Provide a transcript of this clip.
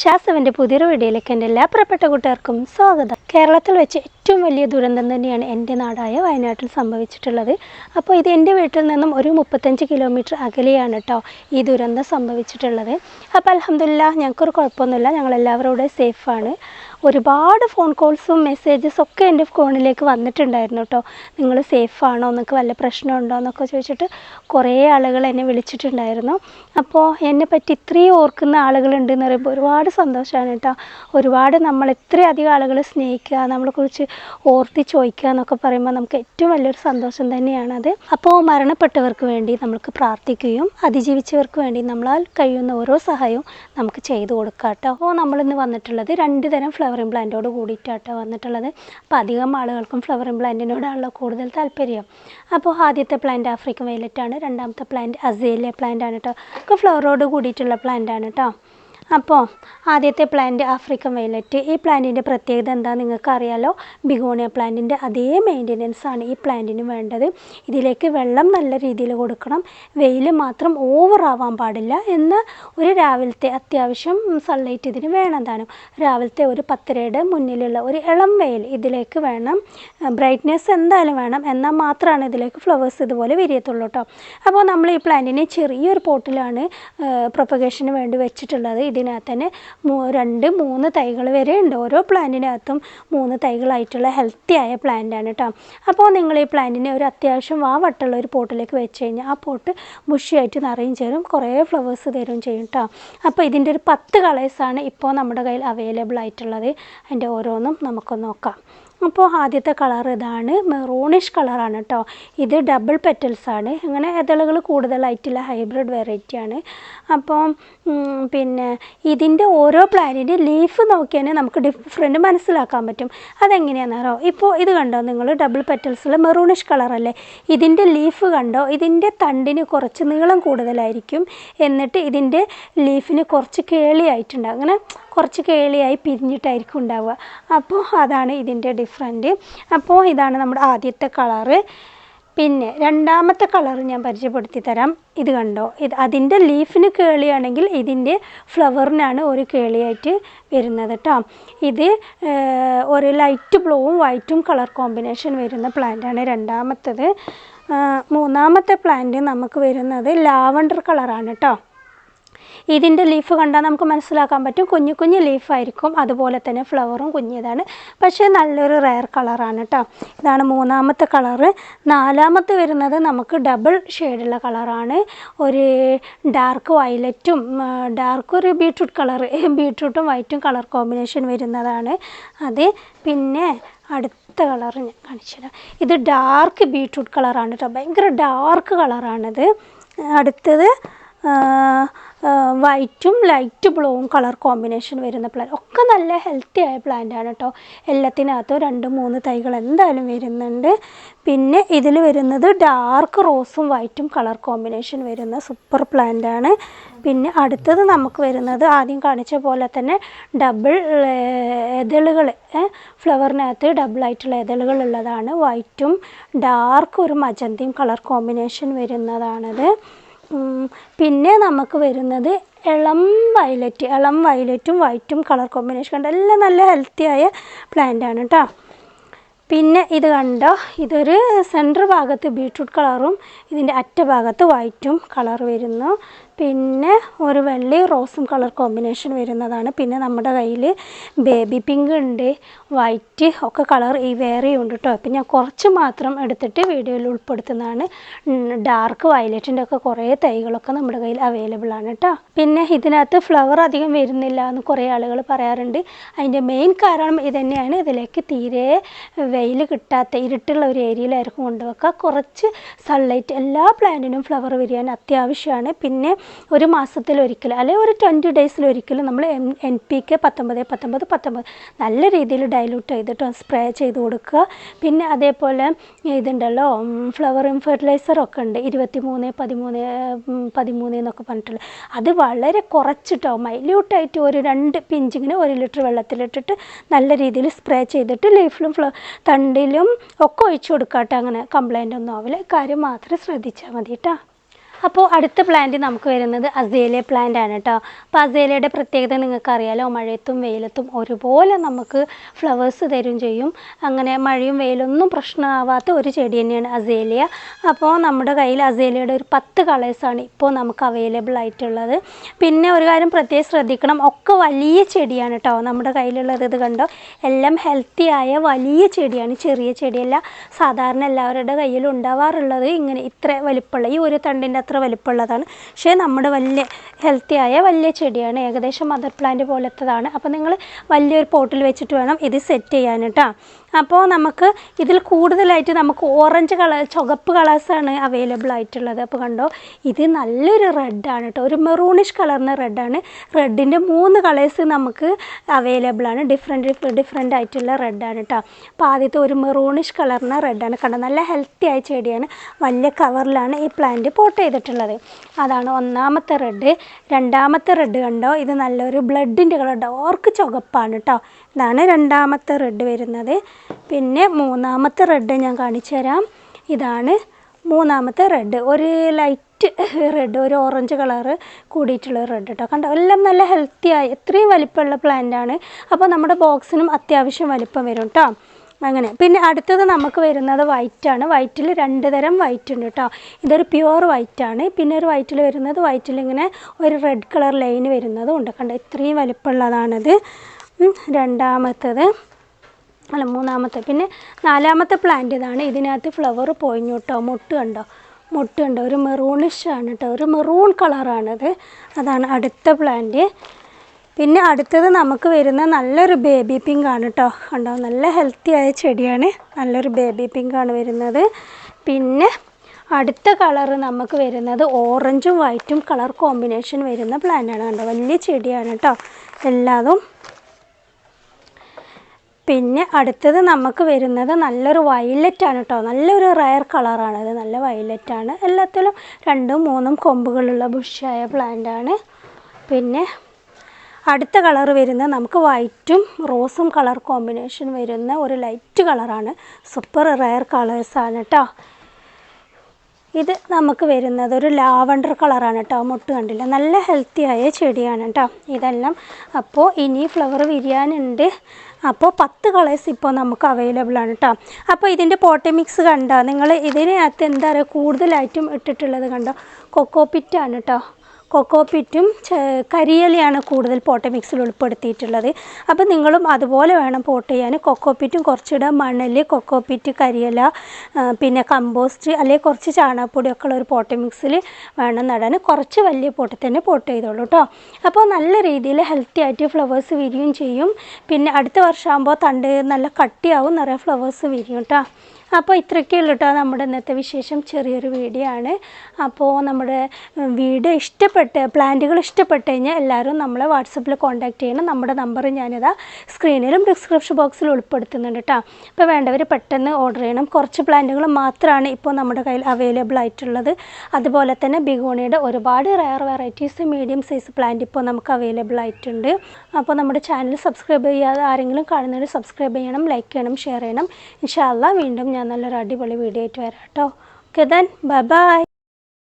ശാസ്ത്രവിന്റെ പുതിയൊരു വീഡിയോയിലേക്ക് എന്റെ എല്ലാ പ്രിയപ്പെട്ട കൂട്ടുകാർക്കും സ്വാഗതം. കേരളത്തിൽ വെച്ച് ഏറ്റവും വലിയ ദുരന്തം തന്നെയാണ് എന്റെ നാടായ വയനാട്ടിൽ സംഭവിച്ചിട്ടുള്ളത്. അപ്പോൾ ഇത് എന്റെ വീട്ടിൽ നിന്നും ഒരു മുപ്പത്തഞ്ച് കിലോമീറ്റർ അകലെയാണ് കേട്ടോ ഈ ദുരന്തം സംഭവിച്ചിട്ടുള്ളത്. അപ്പോൾ അലഹമില്ല ഞങ്ങൾക്കൊരു കുഴപ്പമൊന്നുമില്ല. ഞങ്ങളെല്ലാവരും കൂടെ സേഫാണ് ഒരുപാട് ഫോൺ കോൾസും മെസ്സേജസും ഒക്കെ എന്റെ ഫോണിലേക്ക് വന്നിട്ടുണ്ടായിരുന്നു കേട്ടോ നിങ്ങൾ സേഫ് ആണോ? എന്നൊക്കെ വല്ല പ്രശ്നമുണ്ടോ എന്നൊക്കെ ചോദിച്ചിട്ട് കുറേ ആളുകൾ എന്നെ വിളിച്ചിട്ടുണ്ടായിരുന്നു. അപ്പോൾ എന്നെ പറ്റി ഇത്രയും ഓർക്കുന്ന ആളുകളുണ്ടെന്ന് പറയുമ്പോൾ ഒരുപാട് സന്തോഷമാണ് കേട്ടോ ഒരുപാട് നമ്മൾ ഇത്രയധികം ആളുകൾ സ്നേഹിക്കുക നമ്മളെക്കുറിച്ച് ഓർത്തി ചോദിക്കുക എന്നൊക്കെ പറയുമ്പോൾ നമുക്ക് ഏറ്റവും വലിയൊരു സന്തോഷം തന്നെയാണത് അപ്പോൾ മരണപ്പെട്ടവർക്ക് വേണ്ടി നമുക്ക് പ്രാർത്ഥിക്കുകയും അതിജീവിച്ചവർക്ക് വേണ്ടി നമ്മളാൽ കഴിയുന്ന ഓരോ സഹായവും നമുക്ക് ചെയ്തു കൊടുക്കാം കേട്ടോ അപ്പോൾ നമ്മളിന്ന് വന്നിട്ടുള്ളത് രണ്ട് തരം ഫ്ലവർ ഇംപ്ലാന്റോട് കൂടിയിട്ടാട്ടോ വന്നിട്ടുള്ളത്. അപ്പോൾ അധികം ആളുകൾക്കും ഫ്ലവർ ഇംപ്ലാന്റിനോടാണല്ലോ കൂടുതൽ താല്പര്യം. അപ്പോൾ ആദ്യത്തെ പ്ലാന്റ് ആഫ്രിക്കൻ വയലറ്റാണ് രണ്ടാമത്തെ പ്ലാന്റ് അസേലിയ പ്ലാന്റ് ആണ് കേട്ടോ ഒക്കെ ഫ്ലവറോട് കൂടിയിട്ടുള്ള പ്ലാന്റ് ആണ് കേട്ടോ അപ്പോൾ ആദ്യത്തെ പ്ലാന്റ് ആഫ്രിക്കൻ വയലറ്റ് ഈ പ്ലാന്റിന്റെ പ്രത്യേകത എന്താ നിങ്ങൾക്ക് അറിയാലോ ബിഗോണിയ പ്ലാന്റിന്റെ അതേ മെയിന്റെനൻസ് ആണ് ഈ പ്ലാന്റിന് വേണ്ടത്. ഇതിലേക്ക് വെള്ളം നല്ല രീതിയിൽ കൊടുക്കണം. വെയിൽ മാത്രം ഓവറാവാൻ പാടില്ല എന്ന് ഒരു രാവിലത്തെ അത്യാവശ്യം സൺലൈറ്റ് ഇതിന് വേണം രാവിലത്തെ ഒരു പത്തരയുടെ മുന്നിലുള്ള ഒരു ഇളം വെയിൽ ഇതിലേക്ക് വേണം. ബ്രൈറ്റ്നെസ് എന്തായാലും വേണം. എന്നാൽ മാത്രമാണ് ഇതിലേക്ക് ഫ്ലവേഴ്സ് ഇതുപോലെ വിരിയത്തുള്ളൂ കേട്ടോ അപ്പോൾ നമ്മൾ ഈ പ്ലാന്റിനെ ചെറിയൊരു പോട്ടിലാണ് പ്രൊപ്പഗേഷന് വേണ്ടി വെച്ചിട്ടുള്ളത്. ഇതിനകത്ത് തന്നെ രണ്ട് മൂന്ന് തൈകൾ വരെ ഉണ്ട്. ഓരോ പ്ലാന്റിനകത്തും മൂന്ന് തൈകളായിട്ടുള്ള ഹെൽത്തി ആയ പ്ലാന്റ് ആണ് കേട്ടോ അപ്പോൾ നിങ്ങൾ ഈ പ്ലാന്റിനെ ഒരു അത്യാവശ്യം ആ വാവട്ടുള്ള ഒരു പോട്ടിലേക്ക് വെച്ച് കഴിഞ്ഞാൽ ആ പോട്ട് ബുഷിയായിട്ട് നിറയും ചേരും കുറേ ഫ്ലവേഴ്സ് തരും ചെയ്യും കേട്ടോ അപ്പോൾ ഇതിന്റെ ഒരു പത്ത് കളേഴ്സാണ് ഇപ്പോൾ നമ്മുടെ കയ്യിൽ അവൈലബിൾ ആയിട്ടുള്ളത്. അതിന്റെ ഓരോന്നും നമുക്ക് നോക്കാം. അപ്പോൾ ആദ്യത്തെ കളർ ഇതാണ് മെറൂണിഷ് കളറാണ് കേട്ടോ ഇത് ഡബിൾ പെറ്റൽസ് ആണ്. അങ്ങനെ ഇതളുകൾ കൂടുതലായിട്ടുള്ള ഹൈബ്രിഡ് വെറൈറ്റിയാണ് അപ്പോൾ ഉം, പിന്നെ ഇതിന്റെ ഓരോ പ്ലാന്റിന്റെ ലീഫ് നോക്കിയാൽ നമുക്ക് ഡിഫറെന്റ് മനസ്സിലാക്കാൻ പറ്റും. അതെങ്ങനെയാണെന്നറിയോ ഇപ്പോൾ ഇത് കണ്ടോ? നിങ്ങൾ ഡബിൾ പെറ്റൽസിൽ മെറൂണിഷ് കളറല്ലേ ഇതിന്റെ ലീഫ് കണ്ടോ? ഇതിന്റെ തണ്ടിന് കുറച്ച് നീളം കൂടുതലായിരിക്കും. എന്നിട്ട് ഇതിന്റെ ലീഫിന് കുറച്ച് കേളിയായിട്ടുണ്ട് അങ്ങനെ കുറച്ച് കേളിയായി പിരിഞ്ഞിട്ടായിരിക്കും ഉണ്ടാവുക. അപ്പോൾ അതാണ് ഇതിന്റെ ഡിഫറന്റ് അപ്പോൾ ഇതാണ് നമ്മുടെ ആദ്യത്തെ കളറ് പിന്നെ രണ്ടാമത്തെ കളർ ഞാൻ പരിചയപ്പെടുത്തി തരാം. ഇത് കണ്ടോ? ഇത് അതിന്റെ ലീഫിന് കേളിയാണെങ്കിൽ ഇതിന്റെ ഫ്ലവറിനാണ് ഒരു കേളിയായിട്ട് വരുന്നത് കേട്ടോ ഇത് ഒരു ലൈറ്റ് ബ്ലൂവും വൈറ്റും കളർ കോമ്പിനേഷൻ വരുന്ന പ്ലാന്റാണ് രണ്ടാമത്തത്. മൂന്നാമത്തെ പ്ലാന്റ് നമുക്ക് വരുന്നത് ലാവണ്ടർ കളറാണ് കേട്ടോ ഇതിന്റെ ലീഫ് കണ്ടാൽ നമുക്ക് മനസ്സിലാക്കാൻ പറ്റും. കുഞ്ഞു കുഞ്ഞു ലീഫായിരിക്കും അതുപോലെ തന്നെ ഫ്ലവറും കുഞ്ഞിതാണ് പക്ഷേ നല്ലൊരു റയർ കളറാണ് കേട്ടോ ഇതാണ് മൂന്നാമത്തെ കളറ് നാലാമത്തെ വരുന്നത് നമുക്ക് ഡബിൾ ഷെയ്ഡുള്ള കളറാണ് ഒരു ഡാർക്ക് വയലറ്റും ഡാർക്ക് ഒരു ബീട്രൂട്ട് കളർ ബീട്രൂട്ടും വൈറ്റും കളർ കോമ്പിനേഷൻ വരുന്നതാണ്. അത്. പിന്നെ അടുത്ത കളർ ഞാൻ കാണിച്ചുതരാം ഇത് ഡാർക്ക് ബീട്രൂട്ട് കളറാണ് കേട്ടോ ഭയങ്കര ഡാർക്ക് കളറാണിത് അടുത്തത് വൈറ്റും ലൈറ്റ് ബ്ലൂവും കളർ കോമ്പിനേഷൻ വരുന്ന പ്ലാന്റ് ഒക്കെ നല്ല ഹെൽത്തി ആയ പ്ലാന്റ് ആണ് കേട്ടോ എല്ലാത്തിനകത്തും രണ്ട് മൂന്ന് തൈകൾ എന്തായാലും വരുന്നുണ്ട്. പിന്നെ ഇതിൽ വരുന്നത് ഡാർക്ക് റോസും വൈറ്റും കളർ കോമ്പിനേഷൻ വരുന്ന സൂപ്പർ പ്ലാന്റ് ആണ്. പിന്നെ അടുത്തത് നമുക്ക് വരുന്നത് ആദ്യം കാണിച്ച പോലെ തന്നെ ഡബിൾ എതളുകൾ ഫ്ലവറിനകത്ത് ഡബിൾ ആയിട്ടുള്ള എതളുകൾ ഉള്ളതാണ്. വൈറ്റും ഡാർക്ക് ഒരു മജന്തയും കളർ കോമ്പിനേഷൻ വരുന്നതാണത്. പിന്നെ നമുക്ക് വരുന്നത് ഇളം വയലറ്റ് ഇളം വയലറ്റും വൈറ്റും കളർ കോമ്പിനേഷൻ കണ്ട എല്ലാം നല്ല ഹെൽത്തി ആയ പ്ലാന്റ് ആണ് കേട്ടോ പിന്നെ ഇത് കണ്ടോ? ഇതൊരു സെന്റർ ഭാഗത്ത് ബീട്രൂട്ട് കളറും ഇതിന്റെ അറ്റ ഭാഗത്ത് വൈറ്റും കളർ വരുന്നു. പിന്നെ ഒരു വെള്ളി റോസും കളർ കോമ്പിനേഷൻ വരുന്നതാണ്. പിന്നെ നമ്മുടെ കയ്യിൽ ബേബി പിങ്ക് ഉണ്ട് വൈറ്റ് ഒക്കെ കളർ ഈ വേറെ ഉണ്ട് കേട്ടോ അപ്പം ഞാൻ കുറച്ച് മാത്രം എടുത്തിട്ട് വീഡിയോയിൽ ഉൾപ്പെടുത്തുന്നതാണ്. ഡാർക്ക് വയലറ്റിന്റെ ഒക്കെ കുറേ തൈകളൊക്കെ നമ്മുടെ കയ്യിൽ അവൈലബിൾ ആണ് കേട്ടോ പിന്നെ ഇതിനകത്ത് ഫ്ലവർ അധികം വരുന്നില്ല എന്ന് കുറേ ആളുകൾ പറയാറുണ്ട്. അതിന്റെ മെയിൻ കാരണം ഇതുതന്നെയാണ് ഇതിലേക്ക് തീരെ വെയിൽ കിട്ടാത്ത ഇരുട്ടുള്ള ഒരു ഏരിയയിലായിരിക്കും കൊണ്ടുവെക്കുക. കുറച്ച് സൺലൈറ്റ് എല്ലാ പ്ലാന്റിനും ഫ്ലവർ വരിയാൻ അത്യാവശ്യമാണ്. പിന്നെ ഒരു മാസത്തിലൊരിക്കൽ അല്ലെങ്കിൽ ഒരു ട്വന്റി ഡേയ്സിലൊരിക്കലും നമ്മൾ എം എൻ പി കെ പത്തൊമ്പത് പത്തൊമ്പത് പത്തൊമ്പത് നല്ല രീതിയിൽ ഡൈലൂട്ട് ചെയ്തിട്ട് സ്പ്രേ ചെയ്ത് കൊടുക്കുക. പിന്നെ അതേപോലെ ഇതുണ്ടല്ലോ ഫ്ലവറും ഫെർട്ടിലൈസറൊക്കെ ഉണ്ട് ഇരുപത്തി മൂന്ന് പതിമൂന്ന് പതിമൂന്ന് എന്നൊക്കെ പറഞ്ഞിട്ടുള്ളത് അത് വളരെ കുറച്ചിട്ടോ മൈല്യൂട്ടായിട്ട് ഒരു രണ്ട് പിഞ്ചിങ്ങിന് ഒരു ലിറ്റർ വെള്ളത്തിലിട്ടിട്ട് നല്ല രീതിയിൽ സ്പ്രേ ചെയ്തിട്ട് ലീഫിലും ഫ്ല തണ്ടിലും ഒക്കെ ഒഴിച്ചു കൊടുക്കാട്ടെ അങ്ങനെ. കംപ്ലൈന്റ് ഒന്നും ആവില്ല. കാര്യം മാത്രം ശ്രദ്ധിച്ചാൽ മതി കേട്ടോ അപ്പോൾ അടുത്ത പ്ലാന്റ് നമുക്ക് വരുന്നത് അസേലിയ പ്ലാന്റ് ആണ് കേട്ടോ അപ്പോൾ അസേലിയയുടെ പ്രത്യേകത നിങ്ങൾക്കറിയാലോ മഴയത്തും വെയിലത്തും ഒരുപോലെ നമുക്ക് ഫ്ലവേഴ്സ് തരും ചെയ്യും. അങ്ങനെ മഴയും വെയിലൊന്നും പ്രശ്നമാവാത്ത ഒരു ചെടി തന്നെയാണ് അസേലിയ അപ്പോൾ നമ്മുടെ കയ്യിൽ അസേലിയയുടെ ഒരു പത്ത് കളേഴ്സാണ് ഇപ്പോൾ നമുക്ക് അവൈലബിൾ ആയിട്ടുള്ളത്. പിന്നെ ഒരു കാര്യം പ്രത്യേകം ശ്രദ്ധിക്കണം ഒക്കെ വലിയ ചെടിയാണ് കേട്ടോ നമ്മുടെ കയ്യിലുള്ളത് ഇത് കണ്ടോ? എല്ലാം ഹെൽത്തി ആയ വലിയ ചെടിയാണ് ചെറിയ ചെടിയല്ല. സാധാരണ എല്ലാവരുടെ കയ്യിലും ഉണ്ടാവാറുള്ളത് ഇങ്ങനെ ഇത്ര വലിപ്പമുള്ള ഈ ഒരു തണ്ടിന്റെ അത്ര വലിപ്പമുള്ളതാണ്. പക്ഷേ നമ്മുടെ വലിയ ആയ വലിയ ചെടിയാണ് ഏകദേശം മദർ പ്ലാന്റ് പോലത്തതാണ്. അപ്പോൾ നിങ്ങൾ വലിയൊരു പോട്ടിൽ വെച്ചിട്ട് വേണം ഇത് സെറ്റ് ചെയ്യാൻ അപ്പോൾ നമുക്ക് ഇതിൽ കൂടുതലായിട്ട് നമുക്ക് ഓറഞ്ച് കളർ ചുവപ്പ് കളേഴ്സാണ് അവൈലബിൾ ആയിട്ടുള്ളത്. അപ്പോൾ കണ്ടോ ഇത് നല്ലൊരു റെഡാണ് കേട്ടോ ഒരു മെറൂണിഷ് കളറിന് റെഡാണ് റെഡിന്റെ മൂന്ന് കളേഴ്സ് നമുക്ക് അവൈലബിൾ ആണ്. ഡിഫറെന്റ് ഡിഫറെന്റ് ആയിട്ടുള്ള റെഡാണ് കേട്ടോ അപ്പോൾ ആദ്യത്തെ ഒരു മെറൂണിഷ് കളറിന് റെഡാണ് കണ്ടോ നല്ല ഹെൽത്തി ആയ ചെടിയാണ്. വലിയ കവറിലാണ് ഈ പ്ലാന്റ് പോട്ട് ചെയ്തിട്ടുള്ളത്. അതാണ് ഒന്നാമത്തെ റെഡ് രണ്ടാമത്തെ റെഡ് കണ്ടോ ഇത് നല്ലൊരു ബ്ലഡിന്റെ കളർ ഡോർക്ക് ചുവപ്പാണ് കേട്ടോ ഇതാണ് രണ്ടാമത്തെ റെഡ് വരുന്നത്. പിന്നെ മൂന്നാമത്തെ റെഡ് ഞാൻ കാണിച്ചു തരാം. ഇതാണ് മൂന്നാമത്തെ റെഡ് ഒരു ലൈറ്റ് റെഡ് ഒരു ഓറഞ്ച് കളറ് കൂടിയിട്ടുള്ള റെഡ് കേട്ടോ കണ്ടോ? എല്ലാം നല്ല ഹെൽത്തി ആയി എത്രയും വലിപ്പമുള്ള പ്ലാന്റ് ആണ്. അപ്പോൾ നമ്മുടെ ബോക്സിനും അത്യാവശ്യം വലിപ്പം വരും കേട്ടോ അങ്ങനെ. പിന്നെ അടുത്തത് നമുക്ക് വരുന്നത് വൈറ്റാണ് വൈറ്റിൽ രണ്ട് തരം വൈറ്റ് ഉണ്ട് കേട്ടോ ഇതൊരു പ്യുവർ വൈറ്റാണ് പിന്നെ ഒരു വൈറ്റിൽ വരുന്നത് വൈറ്റിൽ ഇങ്ങനെ ഒരു റെഡ് കളർ ലൈൻ വരുന്നതും ഉണ്ട്. കണ്ടോ? ഇത്രയും വലിപ്പമുള്ളതാണിത്. രണ്ടാമത്തത് അല്ല മൂന്നാമത്തെ പിന്നെ നാലാമത്തെ പ്ലാന്റ് ഇതാണ്. ഇതിനകത്ത് ഫ്ലവർ പോയിഞ്ഞു കേട്ടോ മുട്ട് കണ്ടോ? മുട്ട് കണ്ടോ? ഒരു മെറൂണിഷ് ആണ് കേട്ടോ ഒരു മെറൂൺ കളറാണിത് അതാണ് അടുത്ത പ്ലാന്റ് പിന്നെ അടുത്തത് നമുക്ക് വരുന്ന നല്ലൊരു ബേബി പിങ്ക് ആണ് കേട്ടോ കണ്ടോ? നല്ല ഹെൽത്തി ആയ ചെടിയാണ്. നല്ലൊരു ബേബി പിങ്ക് ആണ് വരുന്നത്. പിന്നെ അടുത്ത കളറ് നമുക്ക് വരുന്നത് ഓറഞ്ചും വൈറ്റും കളർ കോമ്പിനേഷൻ വരുന്ന പ്ലാന്റാണ് കണ്ടോ? വലിയ ചെടിയാണ് കേട്ടോ എല്ലാതും പിന്നെ അടുത്തത് നമുക്ക് വരുന്നത് നല്ലൊരു വയലറ്റ് ആണ് കേട്ടോ നല്ലൊരു റയർ കളറാണ് അത് നല്ല വയലറ്റ് ആണ്. എല്ലാത്തിലും രണ്ടും മൂന്നും കൊമ്പുകളുള്ള ബുഷായ പ്ലാന്റ് ആണ്. പിന്നെ അടുത്ത കളർ വരുന്നത് നമുക്ക് വൈറ്റും റോസും കളർ കോമ്പിനേഷൻ വരുന്ന ഒരു ലൈറ്റ് കളറാണ് സൂപ്പർ റയർ കളേഴ്സാണ് കേട്ടോ ഇത് നമുക്ക് വരുന്നത് ഒരു ലാവണ്ടർ കളറാണ് കേട്ടോ മുട്ട് കണ്ടില്ല? നല്ല ഹെൽത്തി ആയ ചെടിയാണ് കേട്ടോ ഇതെല്ലാം അപ്പോൾ ഇനി ഫ്ലവർ വിരിയാനുണ്ട്. അപ്പോൾ പത്ത് കളേഴ്സ് ഇപ്പോൾ നമുക്ക് അവൈലബിൾ ആണ് കേട്ടോ അപ്പോൾ ഇതിന്റെ പോട്ടി മിക്സ് കണ്ടോ? നിങ്ങൾ ഇതിനകത്ത് എന്താ പറയുക കൂടുതലായിട്ടും ഇട്ടിട്ടുള്ളത് കണ്ടോ? കൊക്കോപ്പിറ്റാണ് കേട്ടോ കൊക്കോപ്പിറ്റും പിറ്റും കരിയിലയാണ് കൂടുതൽ പോട്ട മിക്സിൽ ഉൾപ്പെടുത്തിയിട്ടുള്ളത്. അപ്പോൾ നിങ്ങളും അതുപോലെ വേണം പോട്ട് ചെയ്യാൻ. കൊക്കോപ്പിറ്റും കുറച്ചുകൂടെ മണൽ കൊക്കോപ്പിറ്റ് കരിയില പിന്നെ കമ്പോസ്റ്റ് അല്ലെങ്കിൽ കുറച്ച് ചാണകപ്പൊടിയൊക്കെ ഉള്ള ഒരു പോട്ട മിക്സിൽ വേണം നടാൻ. കുറച്ച് വലിയ പോട്ടിൽ തന്നെ പോട്ട് ചെയ്തോളൂ കേട്ടോ അപ്പോൾ നല്ല രീതിയിൽ ഹെൽത്തി ആയിട്ട് ഫ്ലവേഴ്സ് വിരിയും ചെയ്യും. പിന്നെ അടുത്ത വർഷമാകുമ്പോൾ തണ്ട് നല്ല കട്ടിയാവും നിറയെ ഫ്ലവേഴ്സ് വിരിയും കേട്ടോ അപ്പോൾ ഇത്രയൊക്കെ ഉള്ളൂ കേട്ടോ നമ്മുടെ ഇന്നത്തെ വിശേഷം. ചെറിയൊരു വീഡിയോ ആണ്. അപ്പോൾ നമ്മുടെ വീട് ഇഷ്ടപ്പെട്ട് പ്ലാന്റുകൾ ഇഷ്ടപ്പെട്ട് കഴിഞ്ഞാൽ എല്ലാവരും നമ്മളെ വാട്സപ്പിൽ കോൺടാക്ട് ചെയ്യണം. നമ്മുടെ നമ്പർ ഞാനിതാ സ്ക്രീനിലും ഡിസ്ക്രിപ്ഷൻ ബോക്സിൽ ഉൾപ്പെടുത്തുന്നുണ്ട് കേട്ടോ അപ്പോൾ വേണ്ടവർ പെട്ടെന്ന് ഓർഡർ ചെയ്യണം. കുറച്ച് പ്ലാന്റുകൾ മാത്രമാണ് ഇപ്പോൾ നമ്മുടെ കയ്യിൽ അവൈലബിൾ ആയിട്ടുള്ളത്. അതുപോലെ തന്നെ ബിഗോണിയുടെ ഒരുപാട് rare varieties medium size plant ഇപ്പോൾ നമുക്ക് അവൈലബിൾ ആയിട്ടുണ്ട്. അപ്പോൾ നമ്മുടെ ചാനൽ സബ്സ്ക്രൈബ് ചെയ്യാതെ ആരെങ്കിലും കാണുന്നവർ സബ്സ്ക്രൈബ് ചെയ്യണം ലൈക്ക് ചെയ്യണം ഷെയർ ചെയ്യണം. ഇൻഷാല്ല വീണ്ടും ഞാൻ നല്ലൊരു അടിപൊളി വീഡിയോ ആയിട്ട് വരാം കേട്ടോ. Okay then bye bye